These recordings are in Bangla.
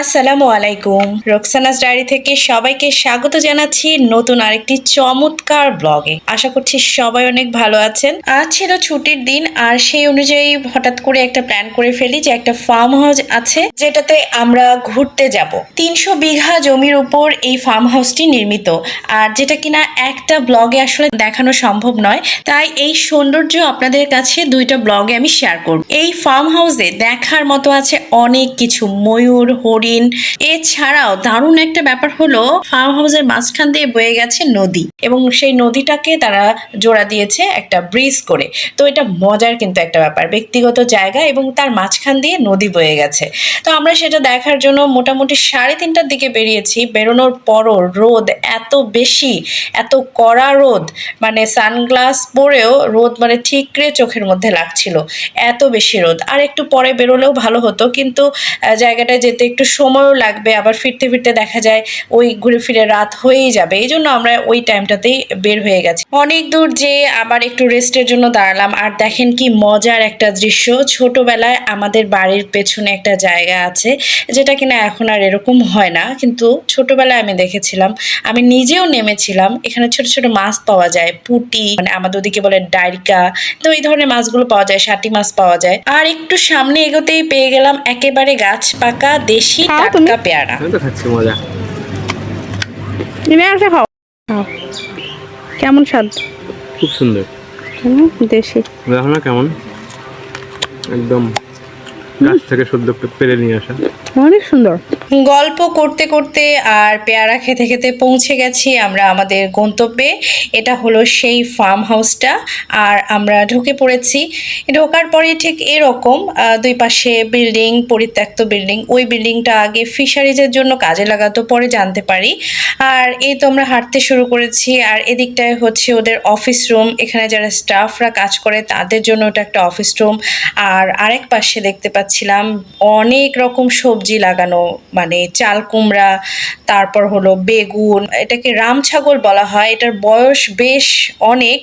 আসসালামু আলাইকুম রোকসানাস ডায়েরি থেকে সবাইকে স্বাগত জানাচ্ছি নতুন আরেকটি চমৎকার ব্লগে। আশা করছি সবাই অনেক ভালো আছেন। আজ ছিল ছুটির দিন, আর সেই অনুযায়ী হঠাৎ করে একটা প্ল্যান করে ফেলি যে একটা ফার্ম হাউস আছে, যেটাতে আমরা ঘুরতে যাব। তিনশো বিঘা জমির উপর এই ফার্ম হাউসটি নির্মিত, আর যেটা কিনা একটা ব্লগে আসলে দেখানো সম্ভব নয়, তাই এই সৌন্দর্য আপনাদের কাছে দুইটা ব্লগে আমি শেয়ার করব। এই ফার্ম হাউসে দেখার মতো আছে অনেক কিছু, ময়ূর হরিণ। এছাড়াও দারুণ একটা ব্যাপার হলো ফার্ম হাউসের মাঝখান দিয়ে বয়ে গেছে নদী এবং সেই নদীটাকে তারা জোড়া দিয়েছে একটা ব্রিজ করে। তো এটা মজার কিন্তু একটা ব্যাপার, ব্যক্তিগত জায়গা এবং তার মাঝখান দিয়ে নদী বয়ে গেছে। তো আমরা সেটা দেখার জন্য মোটামুটি সাড়ে তিনটার দিকে বেরিয়েছি। বেরোনোর পরও রোদ এত বেশি, এত কড়া রোদ মানে সানগ্লাস পরেও রোদ মানে ঠিকরে চোখের মধ্যে লাগছিল। এত বেশি রোদ। আর একটু পরে বেরোলেও ভালো হতো, কিন্তু জায়গাটায় যেতে একটু সময়ও লাগবে, আবার ফিরতে ফিরতে দেখা যায় ওই ঘুরে ফিরে রাত হয়েই যাবে। এই জন্য আমরা ওই টাইমটাতেই বের হয়ে গেছি। অনেক দূর যে আবার একটু রেস্টের জন্য দাঁড়ালাম। আর দেখেন কি মজার একটা দৃশ্য। ছোটবেলায় আমাদের বাড়ির পেছনে একটা জায়গা আছে, যেটা কিনা এখন আর এরকম হয় না। কিন্তু ছোটবেলায় আমি দেখেছিলাম। আমি নিজেও নেমেছিলাম। এখানে ছোট ছোট মাছ পাওয়া যায়, পুটি মানে আমাদের ওদিকে বলে ডাইরিকা। তো এই ধরনের মাছগুলো পাওয়া যায় ষাটি মাছ পাওয়া যায়। আর একটু সামনে এগোতেই পেয়ে গেলাম একেবারে গাছ পাকা দেশি খাও তুমি। পেয়ারা। আমি তো খাচ্ছি মজা। নিয়ে আসে খাও। খাও। কেমন স্বাদ? খুব সুন্দর। হুম, দেশি। দেখো না কেমন? একদম গাছ থেকে সদ্য পেরে নিয়ে আসা অনেক সুন্দর। গল্প করতে করতে আর পেয়ারা খেতে খেতে পৌঁছে গেছি আমরা আমাদের গন্তব্যে। এটা হলো সেই ফার্ম হাউসটা আর আমরা ঢুকে পড়েছি। ঢোকার পরে ঠিক এরকম দুই পাশে বিল্ডিং পরিত্যক্ত বিল্ডিং ওই বিল্ডিংটা আগে ফিশারিজের জন্য কাজে লাগাতো পরে জানতে পারি। আর এই তো আমরা হাঁটতে শুরু করেছি। আর এদিকটায় হচ্ছে ওদের অফিস রুম এখানে যারা স্টাফরা কাজ করে তাদের জন্য ওটা একটা অফিস রুম আর আরেক পাশে দেখতে পাচ্ছিলাম অনেক রকম সবজি লাগানো মানে চাল কুমড়া, তারপর হলো বেগুন, এটাকে রাম ছাগল বলা হয়। এটার বয়স বেশ অনেক।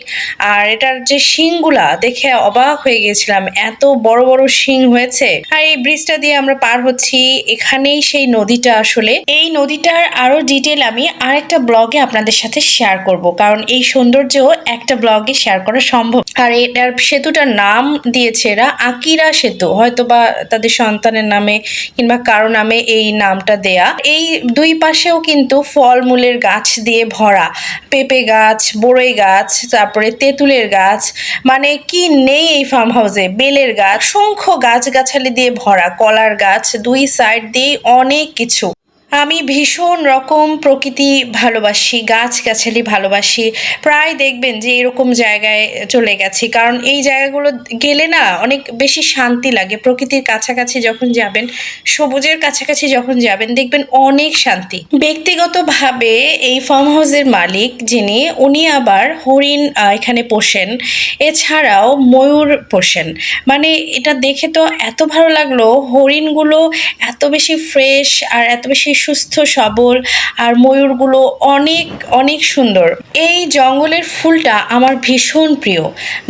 আর এটার যে শিংগুলা, দেখে অবাক হয়ে গেছিলাম এত বড় বড় শিং হয়েছে। আর এই ব্রিজটা দিয়ে আমরা পার হচ্ছি এখানেই সেই নদীটা আসলে। এই নদীটার আরও ডিটেল আমি আরেকটা ব্লগে আপনাদের সাথে শেয়ার করব, কারণ এই সৌন্দর্য একটা ব্লগে শেয়ার করা সম্ভব। আর এটার সেতুটার নাম দিয়েছে এরা আকিরা সেতু হয়তো বা তাদের সন্তানের নামে কিংবা কারও নামে এই নামটা দেয়া। এই দুই পাশেও কিন্তু ফলমূলের গাছ দিয়ে ভরা। পেঁপে গাছ, বড়ই গাছ, তারপরে তেঁতুলের গাছ মানে কি নেই এই ফার্ম হাউসে বেলের গাছ, অসংখ্য গাছগাছালি দিয়ে ভরা। কলার গাছ, দুই সাইড দিয়ে অনেক কিছু। আমি ভীষণ রকম প্রকৃতি ভালোবাসি, গাছগাছালি ভালোবাসি। প্রায় দেখবেন যে এরকম জায়গায় চলে গেছি। কারণ এই জায়গাগুলো গেলে না অনেক বেশি শান্তি লাগে। প্রকৃতির কাছাকাছি যখন যাবেন, সবুজের কাছাকাছি যখন যাবেন, দেখবেন অনেক শান্তি। ব্যক্তিগতভাবে এই ফার্ম হাউসের মালিক যিনি, উনি আবার হরিণ এখানে পোষেন। এছাড়াও ময়ূর পোষেন। মানে এটা দেখে তো এত ভালো লাগল, হরিণগুলো এত বেশি ফ্রেশ আর এত বেশি সুস্থ, সবল আর ময়ূরগুলো অনেক অনেক সুন্দর। এই জঙ্গলের ফুলটা আমার ভীষণ প্রিয়।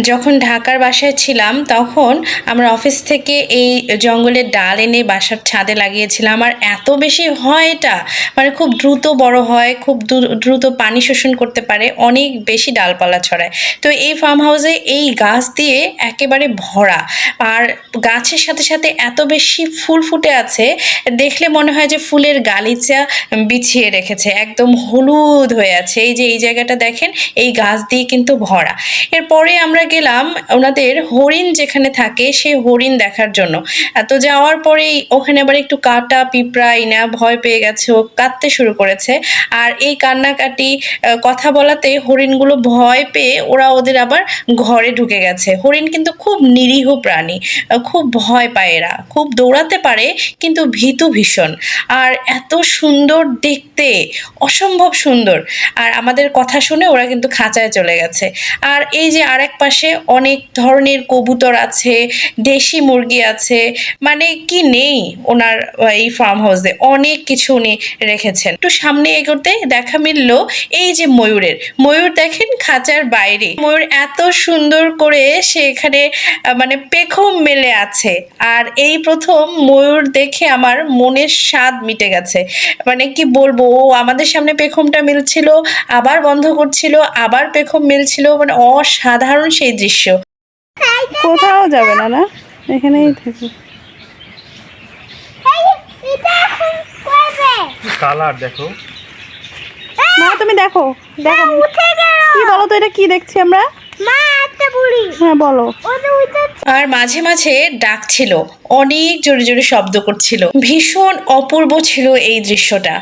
যখন ঢাকার বাসায় ছিলাম, তখন আমরা অফিস থেকে এই জঙ্গলের ডাল এনে বাসার ছাদে লাগিয়েছিলাম। আর এত বেশি হয় এটা মানে খুব দ্রুত বড় হয়, খুব দ্রু- দ্রুত পানি শোষণ করতে পারে, অনেক বেশি ডালপালা ছড়ায়। তো এই ফার্ম হাউসে এই গাছ দিয়ে একেবারে ভরা। আর গাছের সাথে সাথে এত বেশি ফুল ফুটে আছে, দেখলে মনে হয় যে ফুলের গালিচা বিছিয়ে রেখেছে একদম হলুদ হয়ে আছে। এই যে এই জায়গাটা দেখেন এই গাছ দিয়ে কিন্তু ভরা। এরপরে আমরা গেলাম ওনাদের হরিণ যেখানে থাকে সেই হরিণ দেখার জন্য। আহ, তো যাওয়ার পরেই ওখানে আবার একটু কাটা পিঁপড়া ইনা ভয় পেয়ে গেছে ও কাঁদতে শুরু করেছে। আর এই কান্নাকাটি কথা বলাতে হরিণগুলো ভয় পেয়ে ওরা ওদের আবার ঘরে ঢুকে গেছে। হরিণ কিন্তু খুব নিরীহ প্রাণী খুব ভয় পায় এরা। খুব দৌড়াতে পারে কিন্তু ভীতু ভীষণ। আর এত এত সুন্দর দেখতে, অসম্ভব সুন্দর। আর আমাদের কথা শুনে ওরা কিন্তু খাঁচায় চলে গেছে। আর এই যে আরেক পাশে অনেক ধরনের কবুতর আছে, দেশি মুরগি আছে মানে কি নেই ওনার এই ফার্ম হাউসে অনেক কিছু উনি রেখেছেন। একটু সামনে এগোতে দেখা মিললো এই যে ময়ূরের। ময়ূর দেখেন খাঁচার বাইরে। ময়ূর এত সুন্দর করে সে এখানে মানে পেখম মেলে আছে। আর এই প্রথম ময়ূর দেখে আমার মনের স্বাদ মিটে গেছে। মানে কি বলব ও আমাদের সামনে পেখমটা মিলছিল আবার বন্ধ করছিল আবার পেখম মিলছিল মানে অসাধারণ সেই দৃশ্য। কোথাও যাবে না না? এখানেই থাকবে এটা কালার দেখো। মা তুমি দেখো দেখো। উঠে কি বলো তো এটা কি দেখছি আমরা? মা একটা বুড়ি। হ্যাঁ বলো। ওটা উঠে আর মাঝে মাঝে ডাকছিল, অনেক জোরে জোরে শব্দ করছিল। ভীষণ অপূর্ব ছিল এই দৃশ্যটা।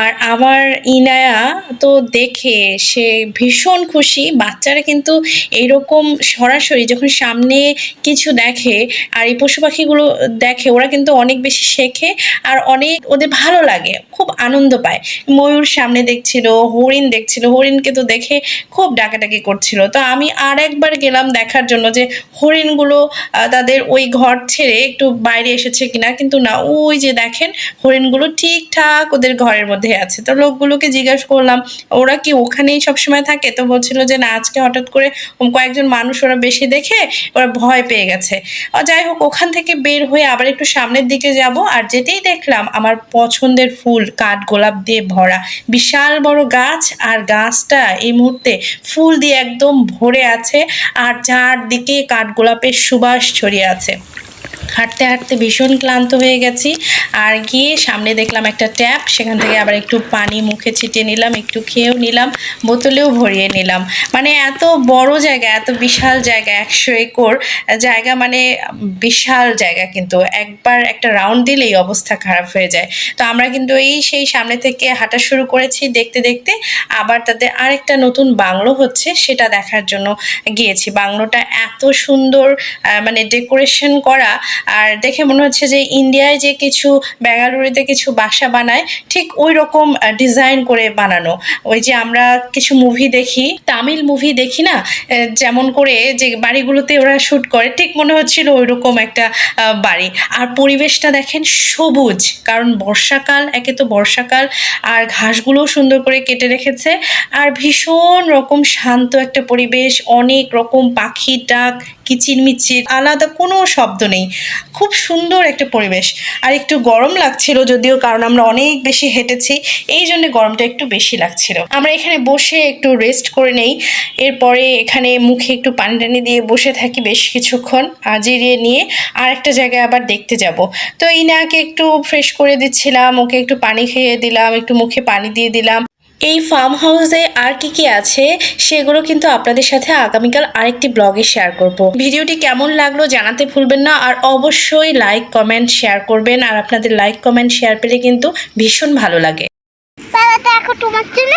আর আমার ইনায়া তো দেখে সে ভীষণ খুশি। বাচ্চারা কিন্তু এইরকম সরাসরি যখন সামনে কিছু দেখে আর এই পশু পাখিগুলো দেখে, ওরা কিন্তু অনেক বেশি শেখে আর অনেক ওদের ভালো লাগে, খুব আনন্দ পায়। ময়ূর সামনে দেখছিল, হরিণ দেখছিল, হরিণকে তো দেখে খুব ডাকাডাকি করছিল। তো আমি আর একবার গেলাম দেখার জন্য যে হরিণগুলো তাদের ওই ঘর ছেড়ে একটু বাইরে এসেছে কিনা, কিন্তু না, ওই যে দেখেন হরিণগুলো ঠিকঠাক ওদের ঘরের মধ্যে আছে। তো লোকগুলোকে জিজ্ঞাসা করলাম, ওরা কি ওখানেই সবসময় থাকে? তো বলছিল যে, না, আজকে হঠাৎ করে কয়েকজন মানুষ ওরা বেশি দেখে, ওরা ভয় পেয়ে গেছে। যাই হোক, ওখান থেকে বের হয়ে আবার একটু সামনের দিকে যাব, আর যেতেই দেখলাম আমার পছন্দের ফুল, কাঠ, গোলাপ দিয়ে ভরা, বিশাল বড় গাছ, আর গাছটা এই মুহূর্তে ফুল দিয়ে একদম ভরে আছে, আর চারদিকে কাঠগোলাপের সুবাস ছড়িয়ে আছে। হাঁটতে হাঁটতে ভীষণ ক্লান্ত হয়ে গেছি। আর গিয়ে সামনে দেখলাম একটা ট্যাপ, সেখান থেকে আবার একটু পানি মুখে ছিটিয়ে নিলাম, একটু খেয়েও নিলাম, বোতলেও ভরিয়ে নিলাম। মানে এত বড় জায়গা, এত বিশাল জায়গা, একশো একর, জায়গা মানে বিশাল জায়গা কিন্তু। একবার একটা রাউন্ড দিলেই অবস্থা খারাপ হয়ে যায়। তো আমরা কিন্তু এই সেই সামনে থেকে হাঁটা শুরু করেছি দেখতে দেখতে। আবার তাদের আরেকটা নতুন বাংলো হচ্ছে, সেটা দেখার জন্য গিয়েছি। বাংলোটা এত সুন্দর মানে ডেকোরেশন করা আর দেখে মনে হচ্ছে যে ইন্ডিয়ায় যে কিছু বেঙ্গালুরুতে কিছু বাসা বানায়, ঠিক ওই রকম ডিজাইন করে বানানো। ওই যে আমরা কিছু মুভি দেখি, তামিল মুভি দেখি না? যেমন করে যে বাড়িগুলোতে ওরা শ্যুট করে, ঠিক মনে হচ্ছিল ওই রকম একটা বাড়ি। আর পরিবেশটা দেখেন সবুজ, কারণ বর্ষাকাল, একে তো বর্ষাকাল, আর ঘাসগুলোও সুন্দর করে কেটে রেখেছে। আর ভীষণ রকম শান্ত একটা পরিবেশ, অনেক রকম পাখি, ডাক কিচিরমিচির, আলাদা কোনো শব্দ নেই। খুব সুন্দর একটা পরিবেশ। আর একটু গরম লাগছিল যদিও, কারণ আমরা অনেক বেশি হেঁটেছি, এই জন্য গরমটা একটু বেশি লাগছিল। আমরা এখানে বসে একটু রেস্ট করে নেই। এরপরে এখানে মুখে একটু পানি টানি দিয়ে বসে থাকি বেশ কিছুক্ষণ। জিরিয়ে নিয়ে আর একটা জায়গায় আবার দেখতে যাব। তো ইনাকে একটু ফ্রেশ করে দিচ্ছিলাম, ওকে একটু পানি খেয়ে দিলাম, একটু মুখে পানি দিয়ে দিলাম। এই ফার্ম হাউসে আর কি কি আছে সেগুলো কিন্তু আপনাদের সাথে আগামীকাল আরেকটি ব্লগে শেয়ার করব। ভিডিওটি কেমন লাগল জানাতে ভুলবেন না, আর অবশ্যই লাইক কমেন্ট শেয়ার করবেন, আর আপনাদের লাইক কমেন্ট শেয়ার পেলে কিন্তু ভীষণ ভালো লাগে। তোমার জন্য